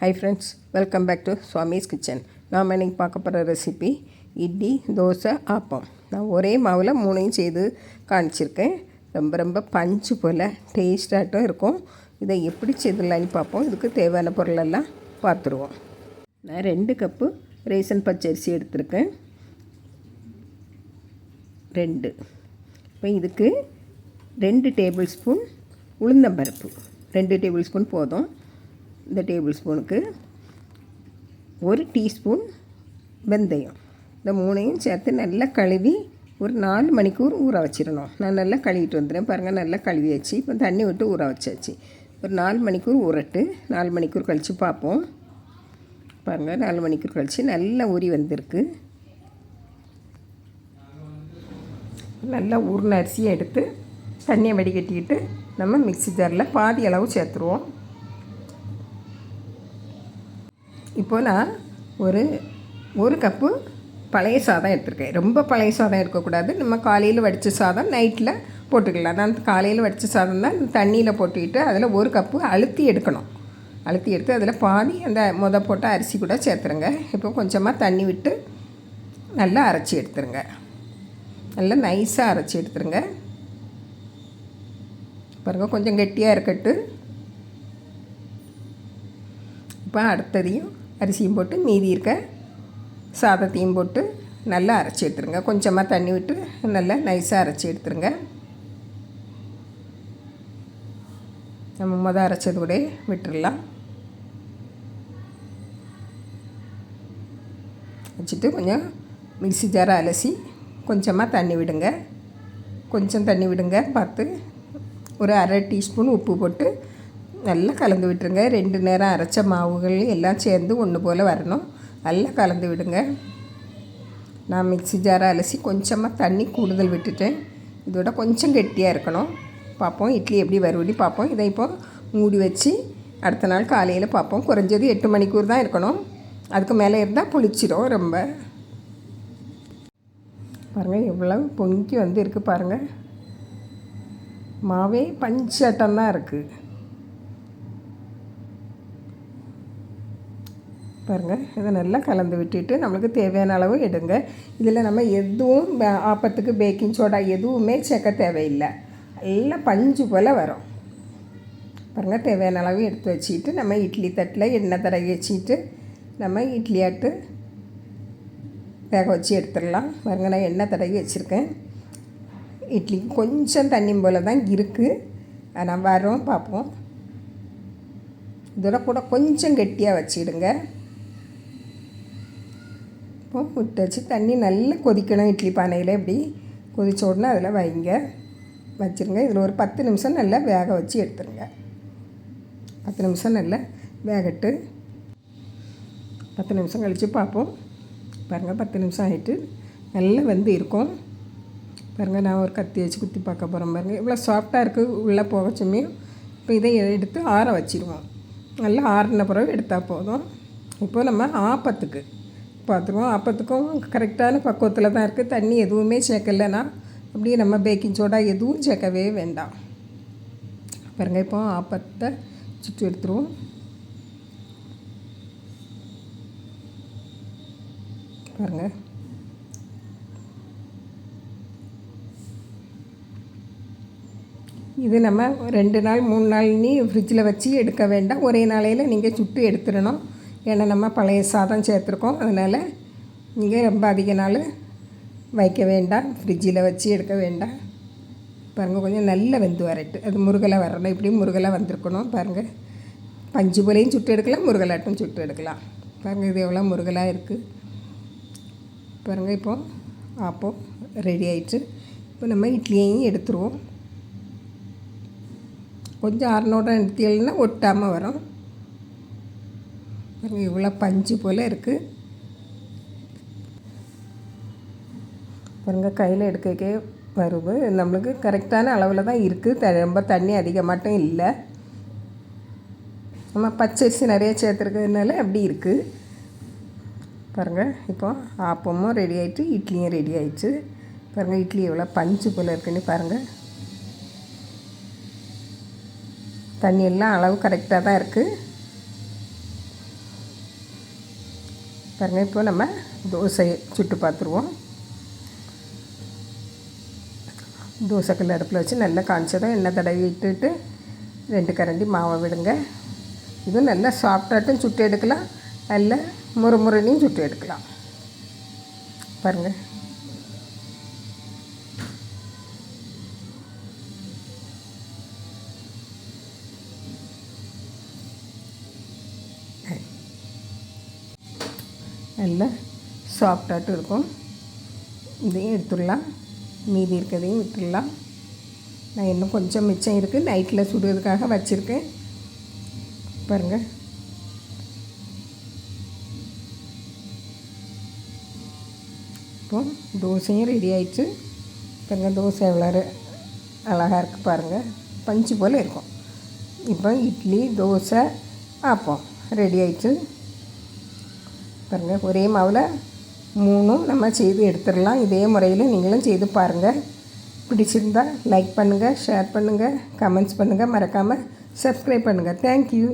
Hi friends welcome back to Swami's kitchen நாம் இன்றைக்கி பார்க்க போகிற ரெசிபி இட்லி தோசை ஆப்பம். நான் ஒரே மாவில் மூணையும் செய்து காணிச்சிருக்கேன் ரொம்ப ரொம்ப பஞ்சு போல் டேஸ்டாகட்டும் இருக்கும். இதை எப்படி செய்துலான்னு பார்ப்போம். இதுக்கு தேவையான பொருளெல்லாம் பார்த்துருவோம். நான் ரெண்டு கப்பு ரேசன் பச்சரிசி எடுத்திருக்கேன். ரெண்டு. இப்போ இதுக்கு ரெண்டு டேபிள் ஸ்பூன் உளுந்தம்பருப்பு. ரெண்டு டேபிள் ஸ்பூன் போதும். இந்த டேபிள் ஸ்பூனுக்கு ஒரு டீஸ்பூன் வெந்தயம். இந்த மூணையும் சேர்த்து நல்லா கழுவி ஒரு நாலு மணிக்கூர் ஊற வச்சிடணும். நான் நல்லா கழுவிட்டு வந்துடுறேன். பாருங்கள் நல்லா கழுவி வச்சு இப்போ தண்ணி விட்டு ஊற வச்சாச்சு. ஒரு நாலு மணிக்கூர் ஊறட்டு. நாலு மணிக்கூர் கழித்து பார்ப்போம். பாருங்கள் நாலு மணிக்கூர் கழித்து நல்லா ஊறி வந்திருக்கு. நல்லா ஊர்ன அரிசியை எடுத்து தண்ணியை வடிகட்டிக்கிட்டு நம்ம மிக்ஸி ஜாரில் பாதி அளவு சேர்த்துருவோம். இப்போ நான் ஒரு ஒரு கப்பு பழைய சாதம் எடுத்திருக்கேன். ரொம்ப பழைய சாதம் எடுக்கக்கூடாது. நம்ம காலையில் வடித்த சாதம் நைட்டில் போட்டுக்கலாம். நான் காலையில் வடித்த சாதம் தான் தண்ணியில் போட்டுக்கிட்டு அதில் ஒரு கப்பு அழுத்தி எடுக்கணும். அழுத்தி எடுத்து அதில் பாதி அந்த முத போட்ட அரிசி கூட சேர்த்துருங்க. இப்போ கொஞ்சமாக தண்ணி விட்டு நல்லா அரைச்சி எடுத்துருங்க. நல்லா நைஸாக அரைச்சி எடுத்துருங்க. பாருங்கள் கொஞ்சம் கெட்டியாக இருக்கட்டு இப்போ அடுத்ததையும் அரிசியும் போட்டு மீதி இருக்க சாதத்தையும் போட்டு நல்லா அரைச்சி எடுத்துருங்க. கொஞ்சமாக தண்ணி விட்டு நல்லா நைஸாக அரைச்சி எடுத்துருங்க. நம்ம மொதல் அரைச்சது கூட விட்டுடலாம் வச்சுட்டு கொஞ்சம் மிக்சி ஜாரை அலசி கொஞ்சமாக தண்ணி விடுங்க. கொஞ்சம் தண்ணி விடுங்க பார்த்து ஒரு அரை டீஸ்பூன் உப்பு போட்டு நல்லா கலந்து விட்டுருங்க. ரெண்டு நேரம் அரைச்ச மாவுகள் எல்லாம் சேர்ந்து ஒன்று போல் வரணும். நல்லா கலந்து விடுங்க. நான் மிக்சி ஜாரை அலசி கொஞ்சமாக தண்ணி கூடுதல் விட்டுட்டேன். இதோட கொஞ்சம் கெட்டியாக இருக்கணும். பார்ப்போம் இட்லி எப்படி வருவடி பார்ப்போம். இதை இப்போ மூடி வச்சு அடுத்த நாள் காலையில் பார்ப்போம். குறைஞ்சது எட்டு மணிக்கூர் தான் இருக்கணும். அதுக்கு மேலே இருந்தால் புளிச்சிடும் ரொம்ப. பாருங்கள் எவ்வளோ பொங்கி வந்து இருக்குது பாருங்கள் மாவே பஞ்சாட்டம் தான் இருக்குது பாருங்கள் இதை நல்லா கலந்து விட்டுட்டு நம்மளுக்கு தேவையான அளவு எடுங்க. இதில் நம்ம எதுவும் ஆப்பத்துக்கு பேக்கிங் சோடா எதுவுமே சேர்க்க தேவையில்லை. எல்லாம் பஞ்சு போல் வரும். பாருங்கள் தேவையான அளவு எடுத்து வச்சுட்டு நம்ம இட்லி தட்டில் எண்ணெய் தடவி வச்சுட்டு நம்ம இட்லி ஆட்டு வேக வச்சு எடுத்துடலாம். பாருங்கள் நான் எண்ணெய் தடவி வச்சுருக்கேன். இட்லி கொஞ்சம் தண்ணி போல் தான் இருக்குது ஆனால் வரோம் பார்ப்போம். இதோட கூட கொஞ்சம் கெட்டியாக வச்சுடுங்க. இப்போ முட்டை வச்சு தண்ணி நல்லா கொதிக்கணும் இட்லி பானையில் எப்படி கொதிச்ச உடனே அதில் வைங்க. வச்சுருங்க. இதில் ஒரு பத்து நிமிஷம் நல்லா வேக வச்சு எடுத்துருங்க. பத்து நிமிஷம் நல்லா வேகட்டு. பத்து நிமிஷம் கழித்து பார்ப்போம். பாருங்கள் பத்து நிமிஷம் ஆகிட்டு நல்லா வந்து இருக்கும். பாருங்கள் நான் ஒரு கத்தி வச்சு குத்தி பார்க்க போகிறேன் பாருங்கள் இவ்வளோ சாஃப்டாக இருக்குது உள்ளே போகச்சுமே. இப்போ இதை எடுத்து ஆற வச்சிருவோம். நல்லா ஆறின பிறகு எடுத்தால் போதும். இப்போ நம்ம ஆப்பத்துக்கு பார்த்துருவோம். ஆப்பத்துக்கும் கரெக்டான பக்குவத்தில் தான் இருக்குது தண்ணி எதுவுமே சேர்க்கலைன்னா அப்படியே நம்ம பேக்கிங் சோடா எதுவும் சேர்க்கவே வேண்டாம். பாருங்கள் இப்போ ஆப்பத்தை சுற்றி எடுத்துருவோம். பாருங்கள் இது நம்ம ரெண்டு நாள் மூணு நாள் நீ ஃப்ரிட்ஜில் வச்சு எடுக்க வேண்டாம். ஒரே நாளையில் நீங்கள் சுட்டு எடுத்துடணும். ஏன்னா நம்ம பழைய சாதம் சேர்த்துருக்கோம். அதனால் நீங்கள் ரொம்ப அதிக நாள் வைக்க வேண்டாம். ஃப்ரிட்ஜில் வச்சு எடுக்க வேண்டாம். பாருங்கள் கொஞ்சம் நல்ல வெந்து வரட்டு. அது முருகலை வரணும். இப்படியும் முருகலை வந்திருக்கணும். பாருங்கள் பஞ்சு போலையும் சுட்டு எடுக்கலாம் முருகலாட்டும் சுட்டு எடுக்கலாம். பாருங்கள் இது எவ்வளோ முருகலாக இருக்குது பாருங்கள் இப்போ ஆப்போ ரெடி ஆயிட்டு இப்போ நம்ம இட்லியையும் எடுத்துருவோம். கொஞ்சம் அரைநோட நிறுத்தியல்னா ஒட்டாமல் வரும். பாருங்கள் இவ்வளோ பஞ்சு போல் இருக்குது பாருங்கள் கையில் எடுக்கக்கே வருது நம்மளுக்கு கரெக்டான அளவில் தான் இருக்குது த ரொம்ப தண்ணி அதிகமாட்டும் இல்லை. நம்ம பச்சரிசி நிறைய சேர்த்துருக்கிறதுனால அப்படி இருக்குது பாருங்கள் இப்போ ஆப்பமும் ரெடி ஆகிட்டு இட்லியும் ரெடி ஆயிடுச்சு. பாருங்கள் இட்லி எவ்வளோ பஞ்சு போல் இருக்குன்னு பாருங்கள் தண்ணி எல்லாம் அளவு கரெக்டாக தான் இருக்குது பாருங்கள் இப்போ நம்ம தோசை சுட்டு பார்த்துருவோம். தோசைக்கல் அடுப்பில் வச்சு நல்லா காய்ச்சதும் எண்ணெய் தடவி விட்டுட்டு ரெண்டு கரண்டி மாவை விடுங்க. இதுவும் நல்லா சாஃப்டாட்டும் சுட்டு எடுக்கலாம். நல்ல முறுமுறுனையும் சுட்டு எடுக்கலாம். பாருங்கள் நல்லா சாஃப்டாகட்டும் இருக்கும். இதையும் எடுத்துடலாம். மீதி இருக்கிறதையும் விட்டுடலாம். நான் இன்னும் கொஞ்சம் மிச்சம் இருக்குது நைட்டில் சுடுறதுக்காக வச்சுருக்கேன். பாருங்கள் இப்போ தோசையும் ரெடி ஆயிடுச்சு. பாருங்கள் தோசை எவ்வளோ அழகாக இருக்குது பாருங்கள் பஞ்சு போல் இருக்கும். இப்போ இட்லி தோசை ஆப்பம் ரெடி ஆயிடுச்சு. பாருங்கள் ஒரே மாவில் மூணும் நம்ம செய்து எடுத்துடலாம். இதே முறையில் நீங்களும் செய்து பாருங்கள் பிடிச்சிருந்தா லைக் பண்ணுங்கள் ஷேர் பண்ணுங்கள் கமெண்ட்ஸ் பண்ணுங்கள் மறக்காமல் சப்ஸ்கிரைப் பண்ணுங்கள் தேங்க்யூ